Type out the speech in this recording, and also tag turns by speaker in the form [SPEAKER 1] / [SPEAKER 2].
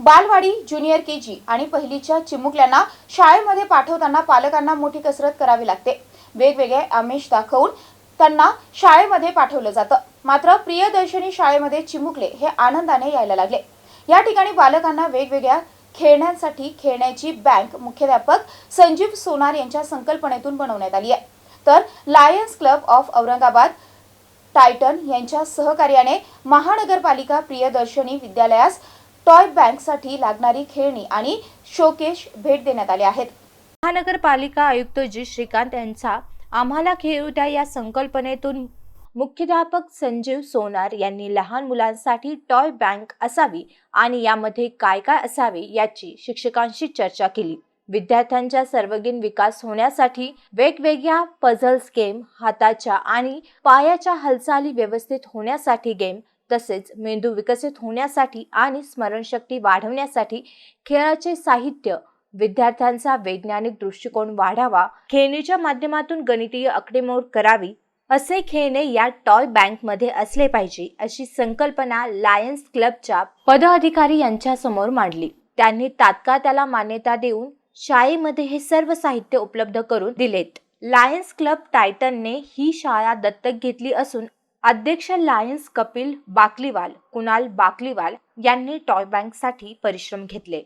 [SPEAKER 1] बालवाडी junior K जी आणि पहिलीच्या चिमुकल्यांना शाळेमध्ये पाठवताना पालकांना मोठी कसरत करावी लागते. वेगवेगळे आमिष दाखवून त्यांना शाळेमध्ये पाठवलं जातं. मात्र प्रियदर्शनी शाळेमध्ये चिमुकले हे आनंदाने यायला लागले. या ठिकाणी बालकांना वेगवेगळ्या खेळण्यांसाठी खेळण्याची बँक मुख्याध्यापक संजीव सोनार यांच्या संकल्पनेतून बनवण्यात आली आहे. तर Lions Club of Aurangabad Titan यांच्या सहकार्याने महानगरपालिका प्रियदर्शनी विद्यालयास टॉय बँकसाठी लागणारी खेळणी आणि शोकेश भेट देण्यात आले आहेत.
[SPEAKER 2] महानगरपालिका आयुक्त जी. श्रीकांत यांचा आम्हाला खेळू द्या या संकल्पनेतून मुख्याध्यापक संजीव सोनार यांनी लहान मुलांसाठी टॉय बँक असावी आणि यामध्ये काय काय असावे याची शिक्षकांशी चर्चा केली. विद्यार्थ्यांचा सर्वगीण विकास होण्यासाठी वेगवेगळ्या पझल्स गेम हाताच्या आणि पायाच्या हालचाली व्यवस्थित होण्यासाठी गेम तसेच मेंदू विकसित होण्यासाठी आणि स्मरणशक्ती वाढवण्यासाठी खेळाचे साहित्य विद्यार्थ्यांचा वैज्ञानिक दृष्टिकोन वाढावा खेळणीच्या माध्यमातून गणितीय आकडेमोड करावी असे खेळणे या टॉय बँकमध्ये असले पाहिजे अशी संकल्पना लायन्स क्लबच्या पदाधिकारी यांच्या समोर मांडली. त्यांनी तात्काळ त्याला मान्यता देऊन शाळेमध्ये हे सर्व साहित्य उपलब्ध करून दिलेत. लायन्स क्लब टायटनने ही शाळा दत्तक घेतली असून अध्यक्ष लायन्स कपिल बाकलीवाल कुणाल बाकलीवाल यांनी टॉय बँकसाठी परिश्रम घेतले.